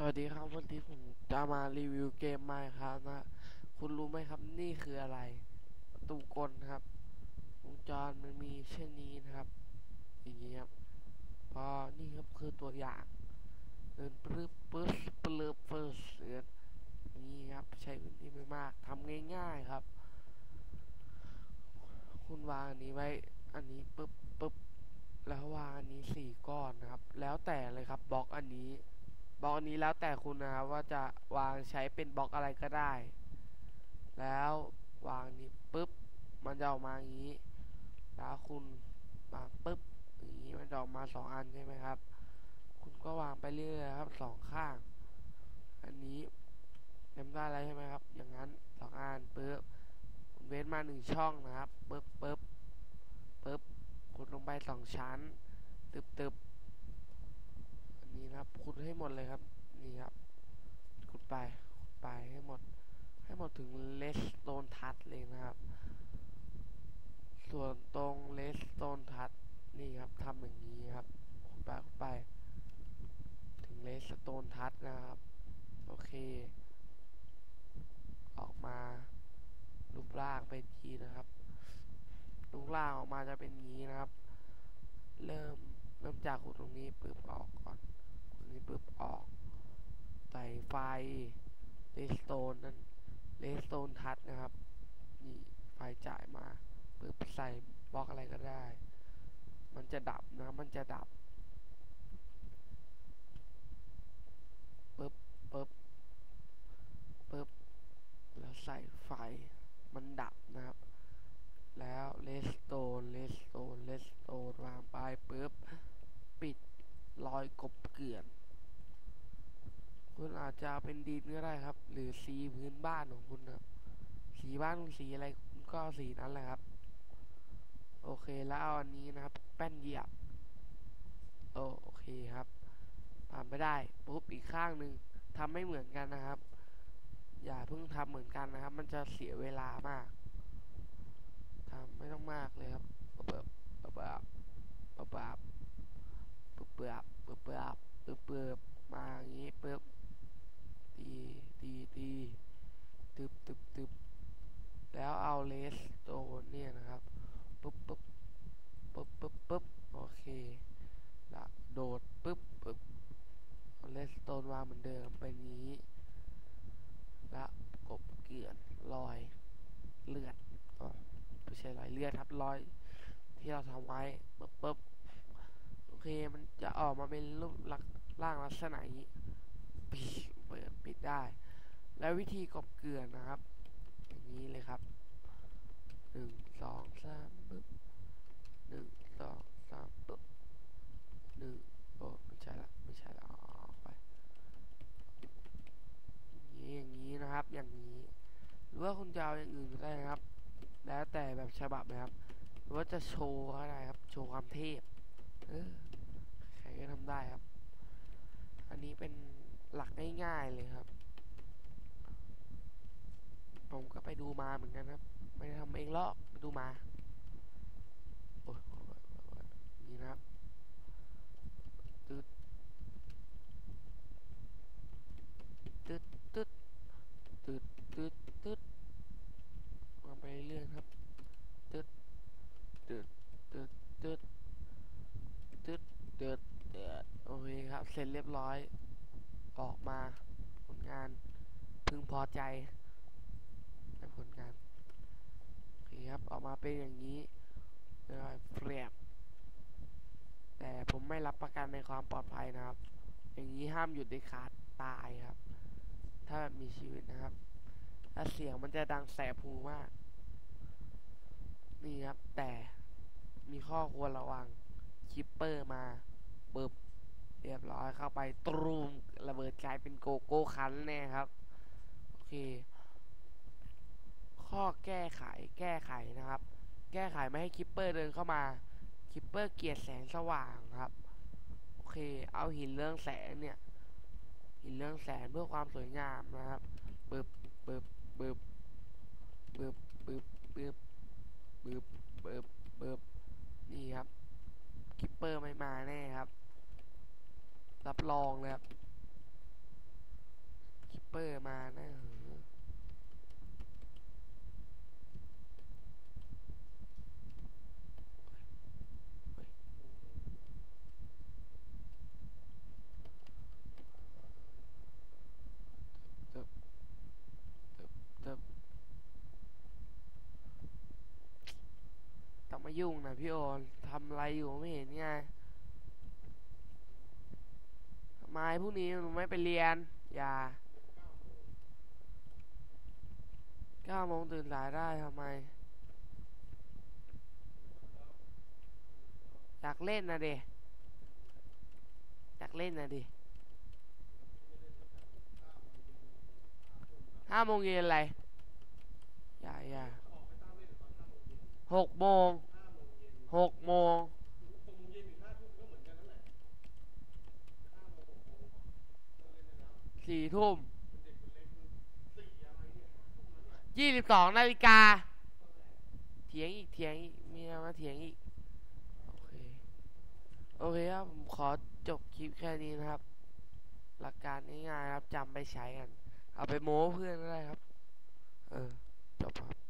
สวัสดีครับวันนี้ผมจะมารีวิวเกมไมค์ครับนะคุณรู้ไหมครับนี่คืออะไรประตูกลครับวงจรมันมีเช่นนี้นะครับ อย่างนี้ครับพอนี่ครับคือตัวอย่างเดินปลื้บปึ๊บปลื้บเฟิร์สเดินอย่างนี้ครับใช้พื้นที่ไม่มากทำง่ายๆครับ คุณวางอันนี้ไว้ อันนี้ปึ๊บปึ๊บแล้ววางอันนี้สี่ก้อนนะครับ แล้วแต่เลยครับบล็อกอันนี้ บล็อกนี้แล้วแต่คุณนะครับว่าจะวางใช้เป็นบล็อกอะไรก็ได้ แล้ววางนี้ปุ๊บมันจะออกมาอย่างนี้ แล้วคุณวางปุ๊บอย่างนี้มันจะออกมาสองอันใช่ไหมครับ คุณก็วางไปเรื่อยครับสองข้าง อันนี้จำได้แล้วใช่ไหมครับ อย่างนั้นสองอันปุ๊บคุณเว้นมาหนึ่งช่องนะครับปุ๊บปุ๊บปุ๊บคุณลงไปสองชั้นตึบตึบ นนี้นะครับขุดให้หมดเลยครับ นี่ครับ ขุดไปขุดไปให้หมด ให้หมดถึงเลสโตนทัชเลยนะครับ ส่วนตรงเลสโตนทัชนี่ครับทำอย่างนี้ครับขุดไปขุดไป ถึงเลสโตนทัชนะครับ โอเค ออกมารูปร่างเป็นอย่างนี้นะครับรูปร่างออกมาจะเป็นงนี้นะครับ เริ่มเริ่มจากขุดตรงนี้ปึ๊บออกก่อน นี้ปึ๊บออก ใส่ไฟเลสโตนนั่นเลสโตนทัชนะครับ นี่ไฟจ่ายมาปึ๊บใส่บล็อกอะไรก็ได้ มันจะดับนะ มันจะดับปึ๊บปึ๊บปึ๊บแล้วใส่ไฟมันดับนะครับ แล้วเลสโตนเลสโตนเลสโตนวางไปปุ๊บ ปิดรอยกบเกลื่อน คุณอาจจะเป็นดินก็ได้ครับ หรือสีพื้นบ้านของคุณครับ สีบ้านคุณสีอะไรคุณก็สีนั้นแหละครับ โอเคแล้วเอาอันนี้นะครับ แป้นเหยียบ โอโอเคครับผ่านไปได้ปุ๊บอีกข้างหนึ่งทำไม่เหมือนกันนะครับ อย่าเพิ่งทำเหมือนกันนะครับ มันจะเสียเวลามากทำไม่ต้องมากเลยครับเบิบเบิบเบิบเบิบเบิบเบิบเบิบเบิบเบิบมาอย่างนี้ปึ๊บ ตีตีตีตึบตึบตึบแล้วเอาเลสโตนเนี่ยนะครับปึ๊บปึ๊บปึ๊บปึ๊บปึ๊บโอเคละโดดปึ๊บปึ๊บเลสโตนวางเหมือนเดิมเป็นนี้ละกบเกลื่อนรอยเลือดอ๋อไม่ใช่รอยเลือดครับรอยที่เราทำไว้ปึ๊บปึ๊บโอเคมันจะออกมาเป็นรูปลักร่างลักษณะนี้ปิด เปิดปิดได้ แล้ววิธีกบเกลือนนะครับ อย่างนี้เลยครับหนึ่งสองสามปึ๊บหนึ่งสองสามปึ๊บหนึ่งโอ้ไม่ใช่ละไม่ใช่ละออกไปอย่างนี้อย่างนี้นะครับ อย่างนี้ หรือว่าคุณจะเอาอย่างอื่นก็ได้ครับ แล้วแต่แบบฉบับนะครับ หรือว่าจะโชว์ก็ได้ครับ โชว์ความเทพ เออใครก็ทำได้ครับ อันนี้เป็น หลักง่ายๆเลยครับ ผมก็ไปดูมาเหมือนกันครับ ไม่ได้ทำเองหรอกไปดูมาโอ้ยโอ้ยโอ้ยโอ้ยนี่นะครับตึ๊ดตึ๊ดตึ๊ดตึ๊ดตึ๊ดตึ๊ดมาไปเรื่อยครับตึ๊ดตึ๊ดตึ๊ดตึ๊ดตึ๊ดตึ๊ดโอเคครับ เสร็จเรียบร้อย ออกมาผลงานพึงพอใจในผลงานโอเคครับออกมาเป็นอย่างนี้เรียบร้อยเฟรียบ แต่ผมไม่รับประกันในความปลอดภัยนะครับ อย่างนี้ห้ามหยุดเด็ดขาดตายครับ ถ้าแบบมีชีวิตนะครับและเสียงมันจะดังแสบหูมากนี่ครับแต่มีข้อควรระวังคิปเปอร์มาเบิบ เรียบร้อยเข้าไปตรูมระเบิดกลายเป็นโกโก้คันแน่ครับ โอเค ข้อแก้ไขแก้ไขนะครับ แก้ไขไม่ให้คิปเปอร์เดินเข้ามาคิปเปอร์เกลียดแสงสว่างครับ โอเค เอาหินเรื่องแสงเนี่ย หินเรื่องแสงเพื่อความสวยงามนะครับเบิบบึบบึบบึบบึบบึบบึบบึบบึบนี่ครับคิปเปอร์ไม่มาแน่ครับ รับรองเลยครับปอร์มานะเออต้องมายุ่งนะพี่โอนทำอะไรอยู่ไม่เห็นไง ทำไมพรุ่งนี้หนูไม่ไปเรียน อย่าเก้าโมงตื่นสายได้ทำไม อยากเล่นนะเดอยากเล่นนะดิห้าโมงเย็นอะไร อย่าอย่าหกโมงหกโมง สี่ทุ่มยี่สิบสองนาฬิกาเถียงอีกเถียงอีกมีอะไรมาเถียงอีก โอเค โอเคครับ ผมขอจบคลิปแค่นี้นะครับ หลักการง่ายๆครับจำไปใช้กัน เอาไปโม้เพื่อนก็ได้ครับ เออ จบครับ